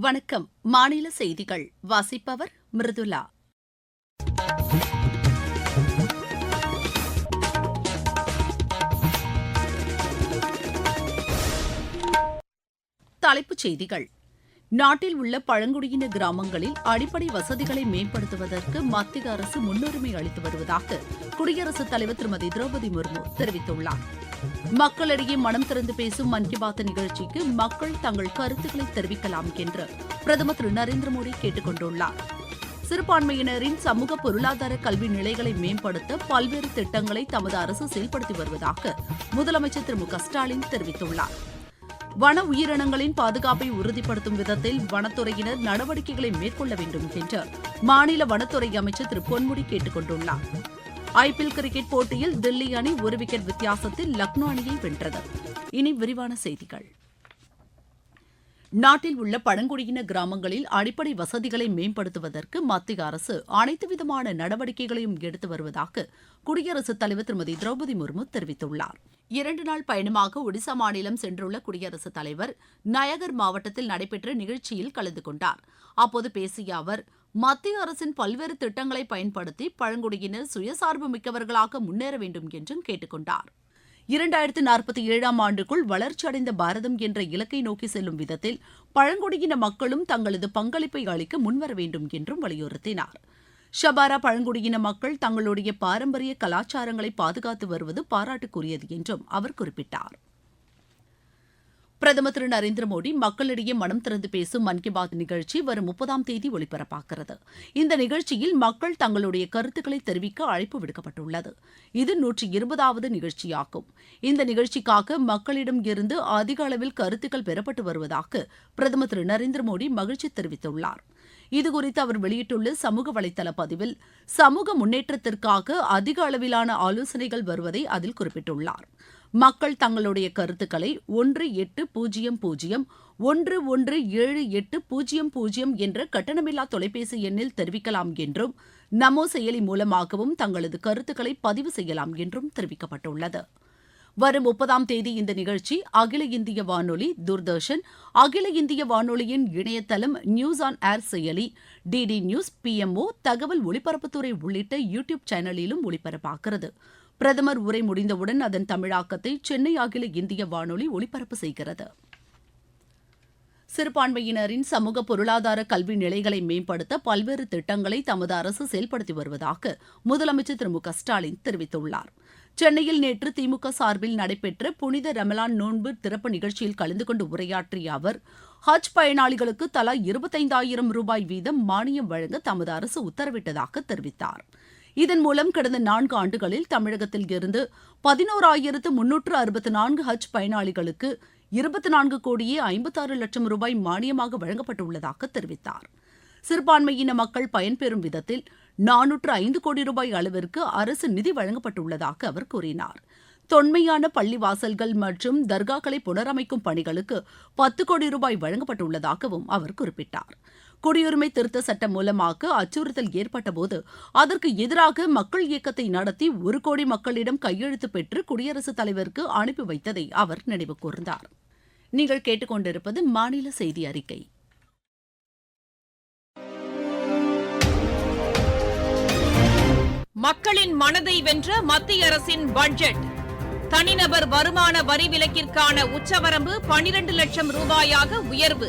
வணக்கம். மாநில செய்திகள். வாசிப்பவர் மிருதுலா தலைப்புச் செய்திகள். நாட்டில் உள்ள பழங்குடியின கிராமங்களில் அடிப்படை வசதிகளை மேம்படுத்துவதற்கு மத்திய அரசு முன்னுரிமை அளித்து வருவதாக குடியரசுத் தலைவர் திருமதி திரௌபதி முர்மு தெரிவித்துள்ளார். மக்களிடையே மனம் திறந்து பேசும் மன் கி பாத் நிகழ்ச்சிக்கு மக்கள் தங்கள் கருத்துக்களை தெரிவிக்கலாம் என்று பிரதமர் திரு நரேந்திர மோடி கேட்டுக் கொண்டுள்ளார் சிறுபான்மையினரின் சமூக பொருளாதார கல்வி நிலைகளை மேம்படுத்த பல்வேறு திட்டங்களை தமது அரசு செயல்படுத்தி வருவதாக முதலமைச்சர் திரு மு க ஸ்டாலின் தெரிவித்துள்ளார். வன உயிரினங்களின் பாதுகாப்பை உறுதிப்படுத்தும் விதத்தில் வனத்துறையினர் நடவடிக்கைகளை மேற்கொள்ள வேண்டும் என்று மாநில வனத்துறை அமைச்சர் திரு பொன்முடி கேட்டுக் கொண்டுள்ளார் ஐபிஎல் கிரிக்கெட் போட்டியில் தில்லி அணி ஒரு விக்கெட் வித்தியாசத்தில் லக்னோ அணியை வென்றது. இனி விரிவான செய்திகள். நாட்டில் உள்ள பழங்குடியின கிராமங்களில் அடிப்படை வசதிகளை மேம்படுத்துவதற்கு மத்திய அரசு அனைத்து விதமான நடவடிக்கைகளையும் எடுத்து வருவதாக குடியரசுத் தலைவர் திருமதி திரௌபதி முர்மு தெரிவித்துள்ளார். இரண்டு நாள் பயணமாக ஒடிசா மாநிலம் சென்றுள்ள குடியரசுத் தலைவர் நயகர் மாவட்டத்தில் நடைபெற்ற நிகழ்ச்சியில் கலந்து கொண்டார். அப்போது பேசிய அவர் மத்திய அரசின் பல்வேறு திட்டங்களை பயன்படுத்தி பழங்குடியினர் சுயசார்பு மிக்கவர்களாக முன்னேற வேண்டும் என்றும் கேட்டுக்கொண்டார். இரண்டாயிரத்து நாற்பத்தி ஏழாம் ஆண்டுக்குள் வளர்ச்சியடைந்த பாரதம் என்ற இலக்கை நோக்கி செல்லும் விதத்தில் பழங்குடியின மக்களும் தங்களது பங்களிப்பை அளிக்க முன்வர வேண்டும் என்றும் வலியுறுத்தினார். ஷபாரா பழங்குடியின மக்கள் தங்களுடைய பாரம்பரிய கலாச்சாரங்களை பாதுகாத்து வருவது பாராட்டுக்குரியது என்றும் அவர் குறிப்பிட்டார். பிரதமர் திரு நரேந்திர மோடி மக்களிடையே மனம் திறந்து பேசும் மன் கி பாத் நிகழ்ச்சி வரும் முப்பதாம் தேதி ஒலிபரப்பாகிறது இந்த நிகழ்ச்சியில் மக்கள் தங்களுடைய கருத்துக்களை தெரிவிக்க அழைப்பு விடுக்கப்பட்டுள்ளது. இது நூற்றி இருபதாவது நிகழ்ச்சியாகும். இந்த நிகழ்ச்சிக்காக மக்களிடம் இருந்து அதிக அளவில் கருத்துக்கள் பெறப்பட்டு வருவதாக பிரதமர் திரு நரேந்திர மோடி மகிழ்ச்சி தெரிவித்துள்ளார். இதுகுறித்து அவர் வெளியிட்டுள்ள சமூக வலைதள பதிவில் சமூக முன்னேற்றத்திற்காக அதிக அளவிலான ஆலோசனைகள் வருவதை அதில் குறிப்பிட்டுள்ளார். மக்கள் தங்களுடைய கருத்துக்களை ஒன்று எட்டு பூஜ்ஜியம் பூஜ்ஜியம் ஒன்று ஒன்று ஏழு எட்டு பூஜ்ஜியம் பூஜ்ஜியம் என்ற கட்டணமில்லா தொலைபேசி எண்ணில் தெரிவிக்கலாம் என்றும் நமோ செயலி மூலமாகவும் தங்களது கருத்துக்களை பதிவு செய்யலாம் என்றும் தெரிவிக்கப்பட்டுள்ளது. வரும் முப்பதாம் தேதி இந்த நிகழ்ச்சி அகில இந்திய வானொலி தூர்தர்ஷன் அகில இந்திய வானொலியின் இணையதளம் நியூஸ் ஆன் ஏர் செயலி டிடி நியூஸ் பிஎம்ஓ தகவல் ஒலிபரப்புத்துறை உள்ளிட்ட யூ டியூப் சேனலிலும் ஒலிபரப்பாகிறது பிரதமர் உரை முடிந்தவுடன் அதன் தமிழாக்கத்தை சென்னை அகில இந்திய வானொலி ஒலிபரப்பு செய்கிறது. சிறுபான்மையினரின் சமூக பொருளாதார கல்வி நிலைகளை மேம்படுத்த பல்வேறு திட்டங்களை தமது அரசு செயல்படுத்தி வருவதாக முதலமைச்சர் திரு மு க ஸ்டாலின் தெரிவித்துள்ளார். சென்னையில் நேற்று திமுக சார்பில் நடைபெற்ற புனித ரமலான் நோன்பு திறப்பு நிகழ்ச்சியில் கலந்து கொண்டு உரையாற்றிய அவர் ஹஜ் பயனாளிகளுக்கு தலா இருபத்தைந்தாயிரம் ரூபாய் வீதம் மானியம் வழங்க தமது அரசு உத்தரவிட்டதாக தெரிவித்தார். இதன் மூலம் கடந்த நான்கு ஆண்டுகளில் தமிழகத்தில் இருந்து பதினோராயிரத்து முன்னூற்று அறுபத்து நான்கு ஹஜ் பயனாளிகளுக்கு இருபத்தி நான்கு கோடியே ஐம்பத்தாறு லட்சம் ரூபாய் மானியமாக வழங்கப்பட்டுள்ளதாக தெரிவித்தார். சிறுபான்மையின மக்கள் பயன்பெறும் விதத்தில் நானூற்று ஐந்து கோடி ரூபாய் அளவிற்கு அரசு நிதி வழங்கப்பட்டுள்ளதாக அவர் கூறினார். தொன்மையான பள்ளிவாசல்கள் மற்றும் தர்காக்களை புனரமைக்கும் பணிகளுக்கு பத்து கோடி ரூபாய் வழங்கப்பட்டுள்ளதாகவும் அவர் குறிப்பிட்டார். குடியுரிமை திருத்த சட்டம் மூலமாக அச்சுறுத்தல் ஏற்பட்டபோது அதற்கு எதிராக மக்கள் இயக்கத்தை நடத்தி ஒரு கோடி மக்களிடம் கையெழுத்து பெற்று குடியரசுத் தலைவருக்கு அனுப்பி வைத்ததை அவர் நினைவு கூர்ந்தார். நீங்கள் கேட்டுக்கொண்டிருப்பது மாநில செய்தி அறிக்கை. மக்களின் மனதை வென்ற மத்திய அரசின் பட்ஜெட். தனிநபர் வருமான வரி விலக்கிற்கான உச்சவரம்பு பனிரண்டு லட்சம் ரூபாயாக உயர்வு.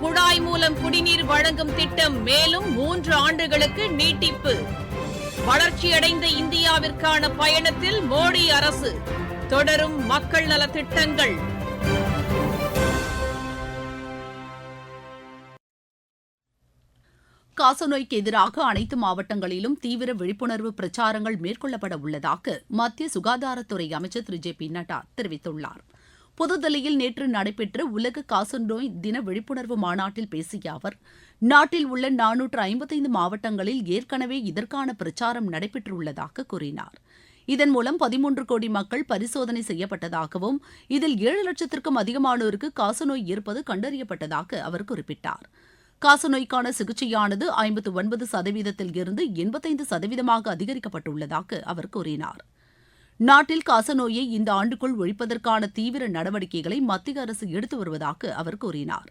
குழாய் மூலம் குடிநீர் வழங்கும் திட்டம் மேலும் மூன்று ஆண்டுகளுக்கு நீட்டிப்பு. வளர்ச்சியடைந்த இந்தியாவிற்கான பயணத்தில் மோடி அரசு தொடரும் மக்கள் நல திட்டங்கள். காசநோய்க்கு எதிராக அனைத்து மாவட்டங்களிலும் தீவிர விழிப்புணர்வு பிரச்சாரங்கள் மேற்கொள்ளப்பட உள்ளதாக மத்திய சுகாதாரத்துறை அமைச்சர் திரு ஜே பி நட்டா தெரிவித்துள்ளார். புதுதில்லியில் நேற்று நடைபெற்ற உலக காசநோய் தின விழிப்புணர்வு மாநாட்டில் பேசிய அவர் நாட்டில் உள்ள நானூற்று ஐம்பத்தைந்து மாவட்டங்களில் ஏற்கனவே இதற்கான பிரச்சாரம் நடைபெற்றுள்ளதாக கூறினார். இதன் மூலம் பதிமூன்று கோடி மக்கள் பரிசோதனை செய்யப்பட்டதாகவும் இதில் ஏழு லட்சத்திற்கும் அதிகமானோருக்கு காசநோய் இருப்பது கண்டறியப்பட்டதாக அவர் குறிப்பிட்டார். காசநோய்க்கான சிகிச்சையானது ஐம்பத்து ஒன்பது சதவீதத்தில் இருந்து எண்பத்தைந்து சதவீதமாக அதிகரிக்கப்பட்டுள்ளதாக அவர் கூறினார். நாட்டில் காசநோயை இந்த ஆண்டுக்குள் ஒழிப்பதற்கான தீவிர நடவடிக்கைகளை மத்திய அரசு எடுத்து வருவதாக அவர் கூறினார்.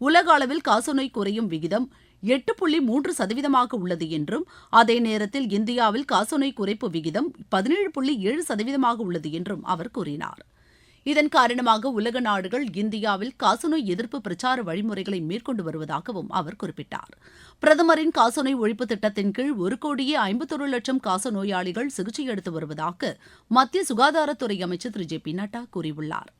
உலக அளவில் காசநோய் குறையும் விகிதம் எட்டு புள்ளி மூன்று சதவீதமாக உள்ளது என்றும் அதே நேரத்தில் இந்தியாவில் காசநோய் குறைப்பு விகிதம் பதினேழு புள்ளி ஏழு சதவீதமாக உள்ளது என்றும் அவர் கூறினார். இதன் காரணமாக உலக நாடுகள் இந்தியாவில் காசநோய் எதிர்ப்பு பிரச்சார வழிமுறைகளை மேற்கொண்டு வருவதாகவும் அவர் குறிப்பிட்டார். பிரதமரின் காசநோய் ஒழிப்பு திட்டத்தின் கீழ் ஒரு கோடியே ஐம்பத்தொரு லட்சம் காசநோயாளிகள் சிகிச்சை எடுத்து வருவதாக மத்திய சுகாதாரத்துறை அமைச்சர் திரு ஜே பி நட்டா கூறியுள்ளார்.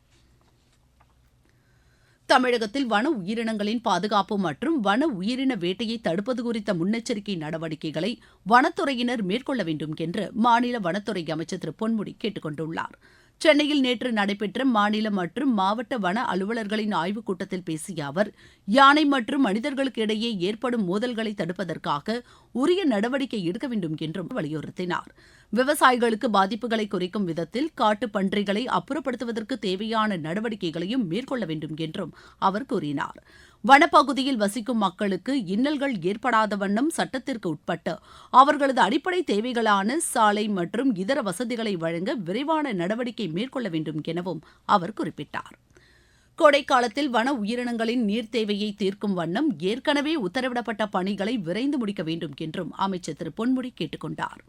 தமிழகத்தில் வன உயிரினங்களின் பாதுகாப்பு மற்றும் வன உயிரின வேட்டையை தடுப்பது குறித்த முன்னெச்சரிக்கை நடவடிக்கைகளை வனத்துறையினர் மேற்கொள்ள வேண்டும் என்று மாநில வனத்துறை அமைச்சர் திரு பொன்முடி கேட்டுக் கொண்டுள்ளாா் சென்னையில் நேற்று நடைபெற்ற மாநில மற்றும் மாவட்ட வன அலுவலர்களின் ஆய்வுக் கூட்டத்தில் பேசிய அவர் யானை மற்றும் மனிதர்களுக்கு இடையே ஏற்படும் மோதல்களை தடுப்பதற்காக உரிய நடவடிக்கை எடுக்க வேண்டும் என்றும் வலியுறுத்தினார். விவசாயிகளுக்கு பாதிப்புகளை குறைக்கும் விதத்தில் காட்டுப் பன்றிகளை அப்புறப்படுத்துவதற்கு தேவையான நடவடிக்கைகளையும் மேற்கொள்ள வேண்டும் என்றும் அவர் கூறினார். வனப்பகுதியில் வசிக்கும் மக்களுக்கு இன்னல்கள் ஏற்படாத வண்ணம் சட்டத்திற்கு உட்பட்டு அவர்களது அடிப்படை தேவைகளான சாலை மற்றும் இதர வசதிகளை வழங்க விரைவான நடவடிக்கை மேற்கொள்ள வேண்டும் எனவும் அவர் குறிப்பிட்டார். கோடைக்காலத்தில் வன உயிரினங்களின் நீர் தேவையை தீர்க்கும் வண்ணம் ஏற்கனவே உத்தரவிடப்பட்ட பணிகளை விரைந்து முடிக்க வேண்டும் என்றும் அமைச்சர் திரு பொன்முடி கேட்டுக்கொண்டாா்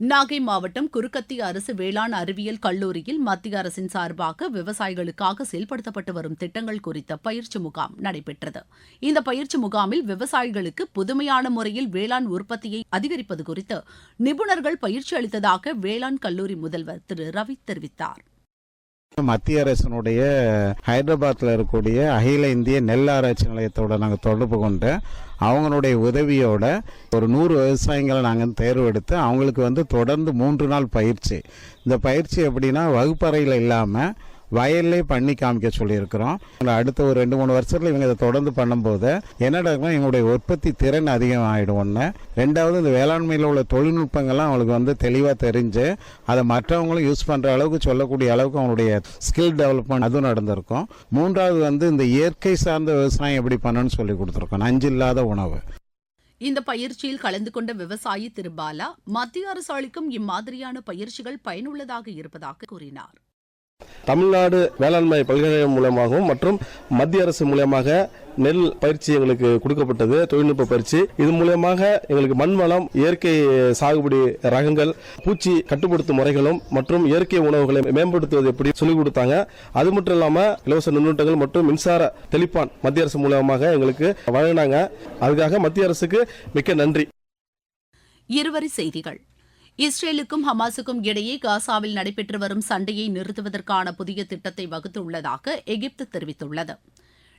நாகை மாவட்டம் குறுக்கத்தி அரசு வேளாண் அறிவியல் கல்லூரியில் மத்திய அரசின் சார்பாக விவசாயிகளுக்காக செயல்படுத்தப்பட்டு வரும் திட்டங்கள் குறித்த பயிற்சி முகாம் நடைபெற்றது. இந்த பயிற்சி முகாமில் விவசாயிகளுக்கு புதுமையான முறையில் வேளாண் உற்பத்தியை அதிகரிப்பது குறித்து நிபுணர்கள் பயிற்சி அளித்ததாக வேளாண் கல்லூரி முதல்வர் திரு ரவி தெரிவித்தார். மத்திய அரசினுடைய ஹைதராபாத்தில் இருக்கக்கூடிய அகில இந்திய நெல் ஆராய்ச்சி நிலையத்தோட நாங்கள் தொடர்பு கொண்டு அவங்களுடைய உதவியோட ஒரு நூறு விவசாயிகளை நாங்கள் தேர்வெடுத்து அவங்களுக்கு வந்து தொடர்ந்து மூன்று நாள் பயிற்சி. இந்த பயிற்சி எப்படின்னா வகுப்பறையில் இல்லாமல் வயல்லே பண்ணி காமிக்க சொல்லியிருக்கிறோம். அடுத்த ஒரு ரெண்டு மூணு வருஷத்தில் இவங்க இதை தொடர்ந்து பண்ணும்போது என்ன நடக்கும் எங்களுடைய உற்பத்தி திறன் அதிகமாகிடும் ஒன்று ரெண்டாவது இந்த வேளாண்மையில் உள்ள தொழில்நுட்பங்கள்லாம் அவங்களுக்கு வந்து தெளிவாக தெரிஞ்சு அதை மற்றவங்களும் யூஸ் பண்ணுற அளவுக்கு சொல்லக்கூடிய அளவுக்கு அவங்களுடைய ஸ்கில் டெவலப்மெண்ட் அதுவும் நடந்திருக்கும். மூன்றாவது வந்து இந்த இயற்கை சார்ந்த விவசாயம் எப்படி பண்ணணும்னு சொல்லி கொடுத்துருக்கோம். நஞ்சு இல்லாத உணவு. இந்த பயிற்சியில் கலந்து கொண்ட விவசாயி திரு பாலா மத்திய அரசு அளிக்கும் இம்மாதிரியான பயிற்சிகள் பயனுள்ளதாக இருப்பதாக கூறினார். தமிழ்நாடு வேளாண்மை பல்கலைக்கழகம் மூலமாகவும் மற்றும் மத்திய அரசு மூலமாக நெல் பயிற்சி எங்களுக்கு கொடுக்கப்பட்டது தொழில்நுட்ப பயிற்சி. இது மூலமாக எங்களுக்கு மண் வளம் இயற்கை சாகுபடி ரகங்கள் பூச்சி கட்டுப்படுத்தும் முறைகளும் மற்றும் இயற்கை உணவுகளை மேம்படுத்துவது எப்படி சொல்லிக் கொடுத்தாங்க. அது மட்டும் இல்லாம இலவச நுண்ணூட்டங்கள் மற்றும் மின்சார தெளிப்பான் மத்திய அரசு மூலமாக எங்களுக்கு வழங்கினாங்க. அதுக்காக மத்திய அரசுக்கு மிக்க நன்றி. இருவரி செய்திகள். இஸ்ரேலுக்கும் ஹமாஸுக்கும் இடையே காசாவில் நடைபெற்று வரும் சண்டையை நிறுத்துவதற்கான புதிய திட்டத்தை வகுத்துள்ளதாக எகிப்து தெரிவித்துள்ளது.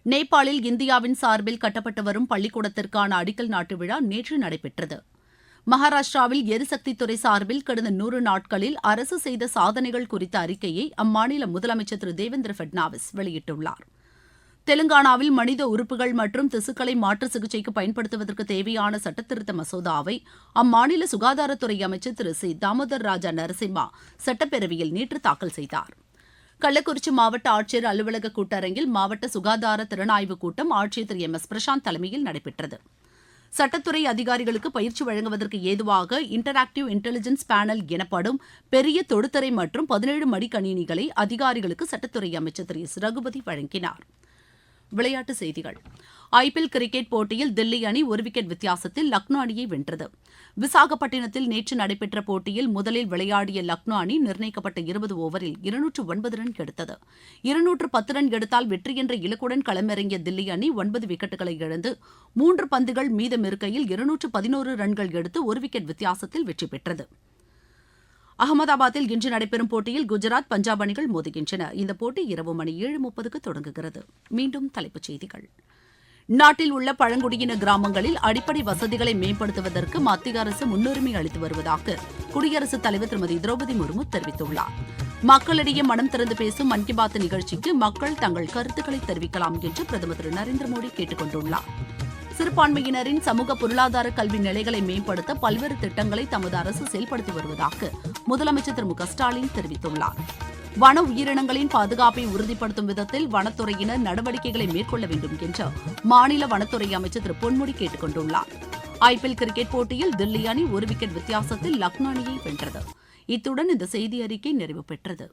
நேபாளில் இந்தியாவின் சார்பில் கட்டப்பட்டு வரும் பள்ளிக்கூடத்திற்கான அடிக்கல் நாட்டு விழா நேற்று நடைபெற்றது. மகாராஷ்டிராவில் எரிசக்தித்துறை சார்பில் கடந்த நூறு நாட்களில் அரசு செய்த சாதனைகள் குறித்த அறிக்கையை அம்மாநில முதலமைச்சர் திரு தேவேந்திர பட்னாவிஸ் வெளியிட்டுள்ளார். தெலுங்கானாவில் மனித உறுப்புகள் மற்றும் திசுக்களை மாற்று சிகிச்சைக்கு பயன்படுத்துவதற்கு தேவையான சட்டத்திருத்த மசோதாவை அம்மாநில சுகாதாரத்துறை அமைச்சர் திரு. சி. தாமோதர் ராஜா நரசிம்மா சட்டப்பேரவையில் நேற்று தாக்கல் செய்தார். கள்ளக்குறிச்சி மாவட்ட ஆட்சியர் அலுவலக கூட்டரங்கில் மாவட்ட சுகாதார திறனாய்வு கூட்டம் ஆட்சியர் திரு. எம். எஸ். பிரசாந்த் தலைமையில் நடைபெற்றது. சட்டத்துறை அதிகாரிகளுக்கு பயிற்சி வழங்குவதற்கு ஏதுவாக இன்டராக்டிவ் இன்டெலிஜென்ஸ் பேனல் எனப்படும் பெரிய தொடுத்தரை மற்றும் பதினேழு மடிக்கணினிகளை அதிகாரிகளுக்கு சட்டத்துறை அமைச்சர் திரு. எஸ். ரகுபதி வழங்கினார். விளையாட்டுச் செய்திகள். ஐபிஎல் கிரிக்கெட் போட்டியில் தில்லி அணி ஒரு விக்கெட் வித்தியாசத்தில் லக்னோ அணியை வென்றது. விசாகப்பட்டினத்தில் நேற்று நடைபெற்ற போட்டியில் முதலில் விளையாடிய லக்னோ அணி நிர்ணயிக்கப்பட்ட இருபது ஓவரில் இருநூற்று ஒன்பது ரன் எடுத்தது இருநூற்று பத்து ரன் எடுத்தால் வெற்றி என்ற இலக்குடன் களமிறங்கிய தில்லி அணி ஒன்பது விக்கெட்டுகளை இழந்து மூன்று பந்துகள் மீதம் இருக்கையில் இருநூற்று பதினோரு ரன்கள் எடுத்து ஒரு விக்கெட் வித்தியாசத்தில் வெற்றி பெற்றது. அகமதாபாத்தில் இன்று நடைபெறும் போட்டியில் குஜராத் பஞ்சாப் அணிகள் மோதுகின்றன. இந்த போட்டி இரவு மணி ஏழு முப்பதுக்கு தொடங்குகிறது. மீண்டும் தலைப்புச் செய்திகள். நாட்டில் உள்ள பழங்குடியின கிராமங்களில் அடிப்படை வசதிகளை மேம்படுத்துவதற்கு மத்திய அரசு முன்னுரிமை அளித்து வருவதாக குடியரசுத் தலைவர் திருமதி திரௌபதி முர்மு தெரிவித்துள்ளார். மக்களிடையே மனம் திறந்து பேசும் மன் கி பாத் நிகழ்ச்சிக்கு மக்கள் தங்கள் கருத்துக்களை தெரிவிக்கலாம் என்று பிரதமர் திரு நரேந்திர மோடி கேட்டுக் கொண்டுள்ளார் சிறுபான்மையினரின் சமூக பொருளாதார கல்வி நிலைகளை மேம்படுத்த பல்வேறு திட்டங்களை தமது அரசு செயல்படுத்தி வருவதாக முதலமைச்சர் திரு மு க ஸ்டாலின் தெரிவித்துள்ளார். வன உயிரினங்களின் பாதுகாப்பை உறுதிப்படுத்தும் விதத்தில் வனத்துறையினர் நடவடிக்கைகளை மேற்கொள்ள வேண்டும் என்று மாநில வனத்துறை அமைச்சர் திரு பொன்முடி கேட்டுக் கொண்டுள்ளார். ஐபிஎல் கிரிக்கெட் போட்டியில் தில்லி அணி ஒரு விக்கெட் வித்தியாசத்தில் லக்னோ அணியை வென்றது. இத்துடன் இந்த செய்தி அறிக்கை நிறைவு பெற்றது.